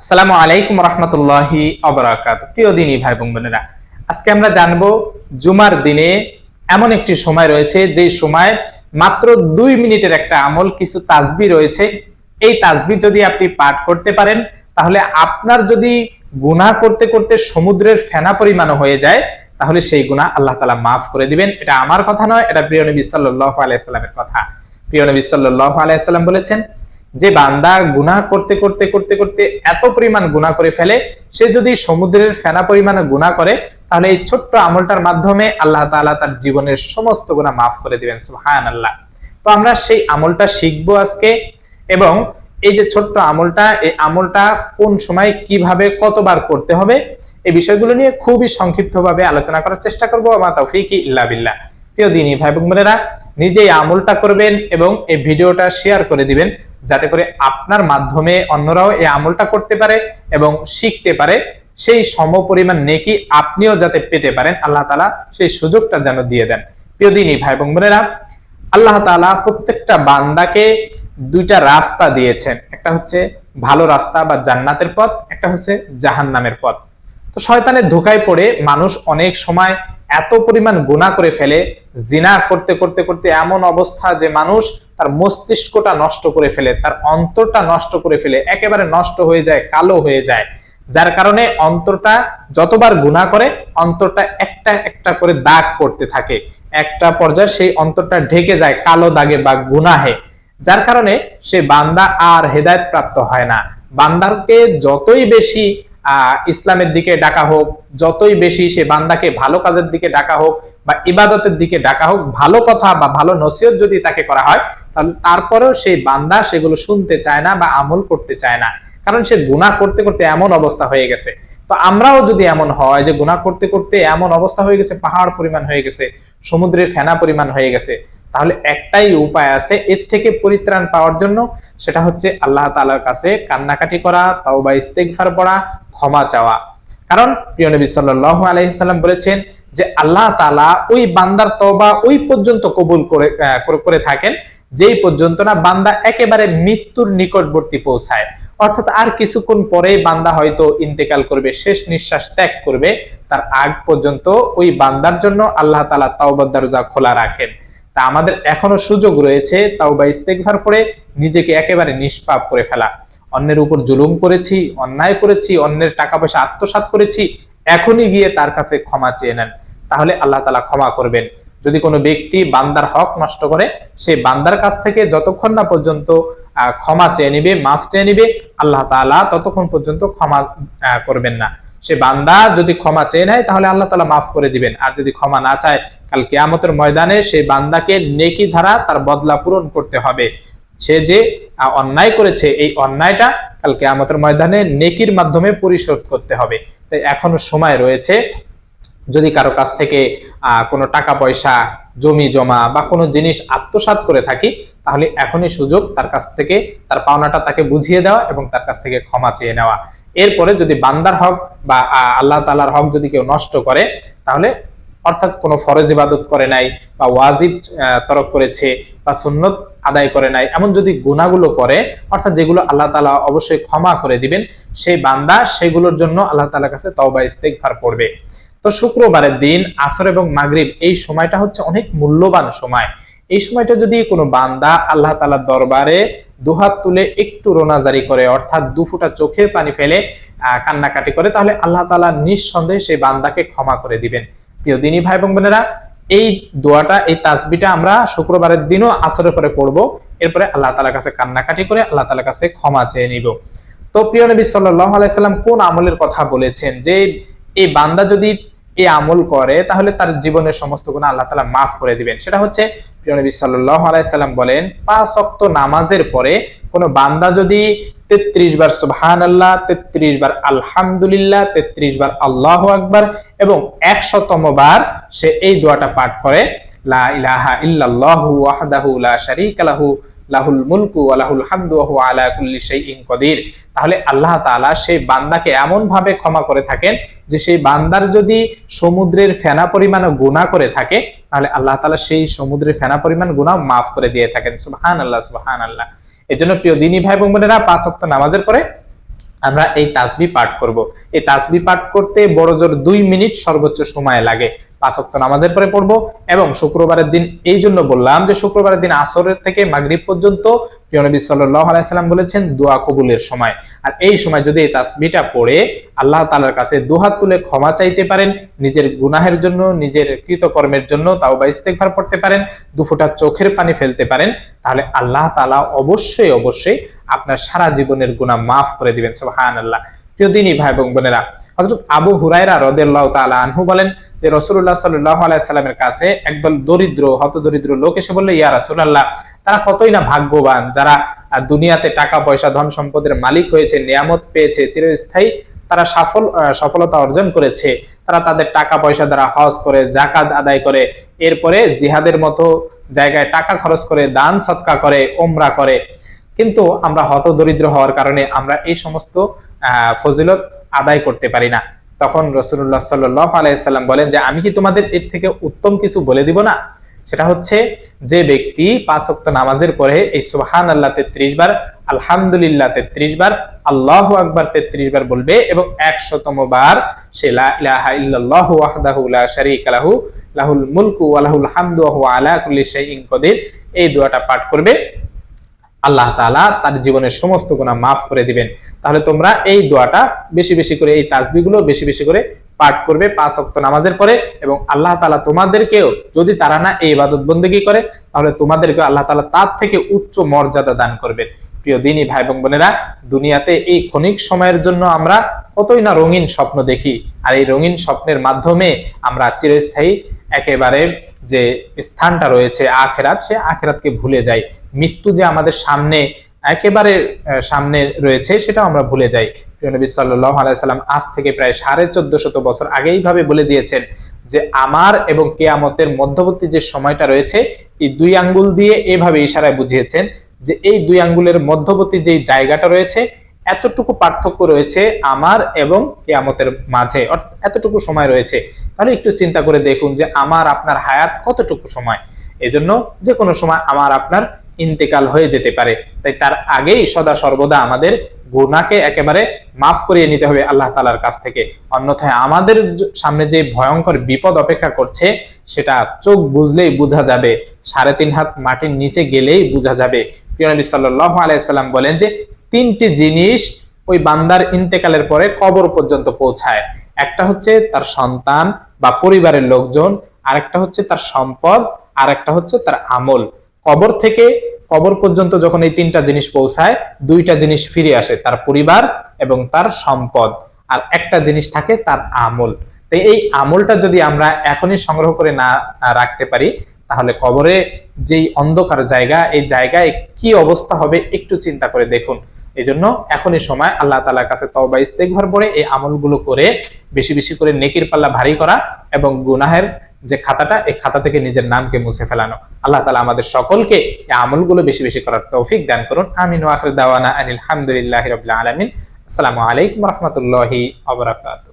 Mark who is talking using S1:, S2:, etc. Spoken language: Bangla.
S1: আসসালামু আলাইকুম রহমতুল্লাহি অবরাকাত। প্রিয় দিনী ভাই বোন বোনেরা, আজকে আমরা জানব জুমার দিনে এমন একটি সময় রয়েছে যে সময় মাত্র দুই মিনিটের একটা আমল, কিছু তাজবি রয়েছে। এই তাজবি যদি আপনি পাঠ করতে পারেন, তাহলে আপনার যদি গুনাহ করতে করতে সমুদ্রের ফেনা পরিমাণ হয়ে যায়, তাহলে সেই গুনাহ আল্লাহ তালা মাফ করে দিবেন। এটা আমার কথা নয়, এটা প্রিয় নবী সাল্লাহ আলাইসাল্লামের কথা। প্রিয় নবী সাল্লাহ আলাইসাল্লাম বলেছেন যে বান্দা গুনাহ করতে করতে করতে করতে এত পরিমাণ গুনাহ করে ফেলে, সে যদি সমুদ্রের ফেনা পরিমাণে গুনাহ করে, তাহলে এই ছোট্ট আমলটার মাধ্যমে আল্লাহ তাআলা তার জীবনের সমস্ত গুনাহ মাফ করে দিবেন সুবহান আল্লাহ তো আমরা সেই আমলটা শিখব আজকে, এবং এই যে ছোট্ট আমলটা, এই আমলটা কোন সময় কীভাবে কতবার করতে হবে, এই বিষয়গুলো নিয়ে খুবই সংক্ষিপ্তভাবে আলোচনা করার চেষ্টা করব আমার তৌফিকি ইল্লা বিল্লাহ। প্রিয় দিনী ভাই বোনেরা, নিজেই আমলটা করবেন এবং এই ভিডিওটা শেয়ার করে দিবেন। যাতে করে আপনার মাধ্যমে অন্যরাও এই আমলটা করতে পারে এবং শিখতে পারে। সেই সম পরিমাণ নেকি আপনিও যাতে পেতে পারেন, আল্লাহ তালা সেই সুযোগটা যেন দিয়ে দেন। প্রিয় দিনী ভাই বোন বোনেরা, আল্লাহ তালা প্রত্যেকটা বান্দাকে দুইটা রাস্তা দিয়েছেন। একটা হচ্ছে ভালো রাস্তা বা জান্নাতের পথ, একটা হচ্ছে জাহান্নামের পথ। তো শয়তানের ধোকায় পড়ে মানুষ অনেক সময় এত পরিমাণ গুণা করে ফেলে, জিনা করতে করতে করতে এমন অবস্থা যে মানুষ তার মস্তিষ্কটা নষ্ট করে ফেলে, তার অন্তরটা নষ্ট করে ফেলে, একেবারে নষ্ট হয়ে যায়, কালো হয়ে যায়। যার কারণে অন্তরটা যতবার গুণা করে, অন্তরটা একটা একটা করে দাগ পড়তে থাকে। একটা পর্যায়ে সেই অন্তরটা ঢেকে যায় কালো দাগে বা গুনাহে। যার কারণে সে বান্দা আর হেদায়ত প্রাপ্ত হয় না। বান্দারকে যতই বেশি ইসলামের দিকে ডাকা হোক, যতই বেশি সে বান্দাকে ভালো কাজের দিকে ডাকা হোক বা ইবাদতের দিকে ডাকা হোক, ভালো কথা বা ভালো নসিহত যদি তাকে করা হয় তারপরেও সেই বান্দা সেগুলো শুনতে চায় না বা আমল করতে চায় না। কারণ সে গুণা করতে করতে এমন অবস্থা হয়ে গেছে। তো আমরাও যদি এমন হয় যে গুণা করতে করতে এমন অবস্থা হয়ে গেছে, পাহাড় পরিমাণ হয়ে গেছে, সমুদ্রের ফেনা পরিমাণ হয়ে গেছে, তাহলে একটাই উপায় আছে এর থেকে পরিত্রাণ পাওয়ার জন্য। সেটা হচ্ছে আল্লাহ তালার কাছে কান্নাকাটি করা তাও বা ইস্তেকফার পড়া, ক্ষমা চাওয়া। কারণ প্রিয় নবী সাল্লাহ আলহিসাল্লাম বলেছেন যে আল্লাহ তালা ওই বান্দার তবা ওই পর্যন্ত কবুল করে করে থাকেন, যেই পর্যন্ত না বান্দা একেবারে মৃত্যুর নিকটবর্তী পৌঁছায়। অর্থাৎ আর কিছুক্ষণ পরে বান্দা হয়তো ইন্তেকাল করবে, শেষ নিঃশ্বাস ত্যাগ করবে, তার আগ পর্যন্ত ওই বান্দার জন্য আল্লাহ তালা তাওবার দরজা খোলা রাখেন। তা আমাদের এখনও সুযোগ রয়েছে তাও বা ইস্তেকভার করে নিজেকে একেবারে নিষ্পাপ করে ফেলা। অন্যের উপর জুলুম করেছি, অন্যায় করেছি, অন্যের টাকা পয়সা আত্মসাত করেছি, এখনই গিয়ে তার কাছে ক্ষমা চেয়ে নেন। তাহলে আল্লাহ তালা ক্ষমা করবেন। যদি কোনো ব্যক্তি বান্দার হক নষ্ট করে সেই বান্দার কাছ থেকে যতক্ষণ না পর্যন্ত ক্ষমা চেয়ে নিবে, মাফ চেয়ে নিবে, আল্লাহ তালা ততক্ষণ পর্যন্ত ক্ষমা করবেন না। সে বান্দা যদি ক্ষমা চেয়ে নেয়, তাহলে আল্লাহ তালা মাফ করে দিবেন। আর যদি ক্ষমা না চায়, কাল কেয়ামতের ময়দানে সেই বান্দাকে নেকি ধারা তার বদলা পূরণ করতে হবে। সে যে অন্যায় করেছে, এই অন্যায়টা কালকে আমাদের ময়দানে নেকির মাধ্যমে পরিশোধ করতে হবে। তাই এখনও সময় রয়েছে। যদি কারও কাছ থেকে কোনো টাকা পয়সা, জমি জমা বা কোনো জিনিস আত্মসাত করে থাকি, তাহলে এখনই সুযোগ তার কাছ থেকে, তার পাওনাটা তাকে বুঝিয়ে দেওয়া এবং তার কাছ থেকে ক্ষমা চেয়ে নেওয়া। এরপরে যদি বান্দার হক বা আল্লাহ তালার হক যদি কেউ নষ্ট করে, তাহলে অর্থাৎ কোনো ফরজ ইবাদত করে নাই বা ওয়াজিব তরক করেছে বা সুন্নত আদায় করে নাই। এমন যদি গুণাগুলো করে, অর্থাৎ যেগুলো আল্লাহ তালা অবশ্যই ক্ষমা করে দিবেন, সেই বান্দা সেগুলোর জন্য আল্লাহ তালার কাছে তওবা ইস্তেকভার পড়বে তো শুক্রবারের দিন, আসর এবং মাগরিব এই সময়টা হচ্ছে অনেক মূল্যবান সময়। এই সময়টা যদি কোনো বান্দা আল্লাহ তালার দরবারে দুহাত তুলে একটু রোনাজারি করে, অর্থাৎ দু ফুটা চোখের পানি ফেলে কান্নাকাটি করে, তাহলে আল্লাহ তালা নিঃসন্দেহে সেই বান্দাকে ক্ষমা করে দিবেন। প্রিয় দিনী ভাই এবং বোনেরা এই দোয়াটা, এই তাসবিটা আমরা শুক্রবারের দিনও আসরের পরে পড়ব। এরপরে আল্লাহ তালার কাছে কান্নাকাটি করে আল্লাহ তালার কাছে ক্ষমা চেয়ে নিব। তো প্রিয় নবী সাল্লাহ আলাইসাল্লাম কোন আমলের কথা বলেছেন? যে এই বান্দা যদি এই আমল করে, তাহলে তার জীবনের সমস্ত গুণ আল্লাহ তালা মাফ করে দিবেন। সেটা হচ্ছে, প্রিয় নবী সাল্লাহ আলাইসাল্লাম বলেন, পাঁচ অক্ত নামাজের পরে কোনো বান্দা যদি তেত্রিশ বার সুবহান আল্লাহ তেত্রিশ বার আলহামদুলিল্লাহ, তেত্রিশ বার আল্লাহ আকবার এবং একশতম বার সে এই দোয়াটা পাঠ করে, লা ইলাহা ইল্লাল্লাহু ওয়াহদাহু লা শারীকা লাহুল মুলকু ওয়া লাহুল হামদু ওয়া হুয়া আলা কুল্লি শাইইন কদির। তাহলে আল্লাহ তাআলা সেই বান্দাকে এমন ভাবে ক্ষমা করে থাকেন যে সেই বান্দার যদি সমুদ্রের ফেনা পরিমাণ গুনাহ করে থাকে, তাহলে আল্লাহ তাআলা সেই সমুদ্রের ফেনা পরিমাণ গুনাহ মাফ করে দিয়ে থাকেন। সুবহানাল্লাহ সুবহানাল্লাহ। এজন্য প্রিয় দিনী ভাই বোনেরা, পাঁচ ওয়াক্ত নামাজের পরে আমরা এই তাসবি পাঠ করব। এই তাসবি পাঠ করতে বড় জোর দুই মিনিট সর্বোচ্চ সময় লাগে। পাঁচ ওয়াক্ত নামাজের পরে পড়ব এবং শুক্রবারের দিন এই জন্য বললাম যে শুক্রবারের দিন আসরের থেকে মাগরিব পর্যন্ত প্রিয় নবী সাল্লাল্লাহু আলাইহি সাল্লাম বলেছেন দোয়া কবুলের সময়। আর এই সময় যদি এই তাসবিটা পড়ে, আল্লাহ তাআলার কাছে দুহাত তুলে ক্ষমা চাইতে পারেন, নিজের গুনাহের জন্য, নিজের কৃতকর্মের জন্য তাও বা ইস্তেগফার পড়তে পারেন দুফোঁটা চোখের পানি ফেলতে পারেন, তাহলে আল্লাহ তাআলা অবশ্যই অবশ্যই আপনার সারা জীবনের গুনাহ মাফ করে দিবেন, সুবহানাল্লাহ। প্রিয় দিনী ভাই এবং বোনেরা, হযরত আবু হুরায়রা রাদিয়াল্লাহু তাআলা আনহু বলেন যে রসুল্লাহ সাল্লাহ আলাইসাল্লামের কাছে একদল দরিদ্র হত দরিদ্র লোক এসে বলল, ইয়া রাসুল্লাহ তারা কতই না ভাগ্যবান, যারা দুনিয়াতে টাকা, পয়সা, ধন সম্পদের মালিক হয়েছে, নিয়ামত পেয়েছে, চিরস্থায়ী তারা সফল সফলতা অর্জন করেছে, তারা তাদের টাকা, পয়সা দ্বারা হজ করে জাকাত আদায় করে, এরপরে জিহাদের মতো জায়গায় টাকা খরচ করে, দান, সৎকা করে ওমরা করে। কিন্তু আমরা হত দরিদ্র হওয়ার কারণে আমরা এই সমস্ত ফজিলত আদায় করতে পারি না। তখন রসুল্লাহ সাল্লাহ আলাইসাল্লাম বলেন যে, আমি কি তোমাদের এর থেকে উত্তম কিছু বলে দিব না? সেটা হচ্ছে, যে ব্যক্তি পাঁচ ওয়াক্ত নামাজের পরে এই সুবহান আল্লাহ তেত্রিশ বার, আলহামদুলিল্লাহ তেত্রিশ বার, আল্লাহ আকবার তেত্রিশ বার বলবে এবং একশতম বার সে লাহুল মুলকু ওয়া লাহুল হামদু আলা কুল্লি শাইইন এই দোয়াটা পাঠ করবে। আল্লাহ তালা তার জীবনের সমস্ত গুনাহ মাফ করে দিবেন। তাহলে তোমরা এই দোয়াটা বেশি বেশি করে, এই তাসবিগুলো বেশি বেশি করে পাঠ করবে পাঁচ ওয়াক্ত নামাজের পরে এবং আল্লাহ তাআলা তোমাদেরকেও যদি তারা না এই ইবাদত বন্দেগী করে, তাহলে তোমাদেরকে আল্লাহ তাআলা তার থেকে উচ্চ মর্যাদা দান করবেন। প্রিয় দিনী ভাই এবং বোনেরা, দুনিয়াতে এই ক্ষণিক সময়ের জন্য আমরা কতই না রঙিন স্বপ্ন দেখি। আর এই রঙিন স্বপ্নের মাধ্যমে আমরা চিরস্থায়ী একেবারে যে স্থানটা রয়েছে আখেরাত, সে আখেরাতকে ভুলে যাই। মৃত্যু যে আমাদের সামনে, একেবারে সামনে রয়েছে, সেটাও আমরা ভুলে যাই। নবী সাল্লাল্লাহু আলাইহি সাল্লাম আজ থেকে প্রায় সাড়ে চোদ্দ শত বছর আগেই ভাবে বলে দিয়েছেন যে, আমার এবং কেয়ামতের মধ্যবর্তী যে সময়টা রয়েছে, এই দুই আঙ্গুল দিয়ে এভাবে ইশারায় বুঝিয়েছেন যে, এই দুই আঙ্গুলের মধ্যবর্তী যে জায়গাটা রয়েছে এতটুকু পার্থক্য রয়েছে আমার এবং কেয়ামতের মাঝে। অর্থাৎ এতটুকু সময় রয়েছে। তাহলে একটু চিন্তা করে দেখুন যে আমার, আপনার হায়াত কতটুকু সময়? এজন্য যে কোনো সময় আমার, আপনার ইন্তেকাল হয়ে যেতে পারে। তাই তার আগেই সদা সর্বদা আমাদের গুনাকে একেবারে মাফ করিয়ে নিতে হবে আল্লাহ তালার কাছ থেকে। অন্যথায় আমাদের সামনে যে ভয়ঙ্কর বিপদ অপেক্ষা করছে, সেটা চোখ বুঝলেই বোঝা যাবে। সাড়ে তিন হাত মাটির নিচে গেলেই বোঝা যাবে। প্রিয় নবী সাল্লাল্লাহু আলাইহি সাল্লাম বলেন যে তিনটি জিনিস ওই বান্দার ইন্তেকালের পরে কবর পর্যন্ত পৌঁছায়। একটা হচ্ছে তার সন্তান বা পরিবারের লোকজন, আরেকটা হচ্ছে তার সম্পদ আর একটা হচ্ছে তার আমল। কবর থেকে কবর পর্যন্ত যখন এই তিনটা জিনিস পৌঁছায়, দুইটা জিনিস ফিরে আসে, তার পরিবার এবং তার সম্পদ। আর একটা জিনিস থাকে তার আমল। তো এই আমলটা যদি আমরা এখনই সংগ্রহ করে না রাখতে পারি, তাহলে কবরে যেই অন্ধকার জায়গা, এই জায়গায় কি অবস্থা হবে একটু চিন্তা করে দেখুন। এই জন্য এখনই সময় আল্লাহ তালার কাছে তবা ইস্তেগফার পরে এই আমলগুলো করে বেশি বেশি করে নেকির পাল্লা ভারী করা এবং গুনাহের যে খাতাটা, এই খাতা থেকে নিজের নামকে মুছে ফেলানো। আল্লাহ তালা আমাদের সকলকে এই আমলগুলো বেশি বেশি করার তৌফিক দান করুন। আমিন ওয়াখির দাওয়ানা আনিল হামদুলিল্লাহ রবিল্লা আলমিন। আসসালামু আলাইকুম রহমতুল্লাহি আবরাকাত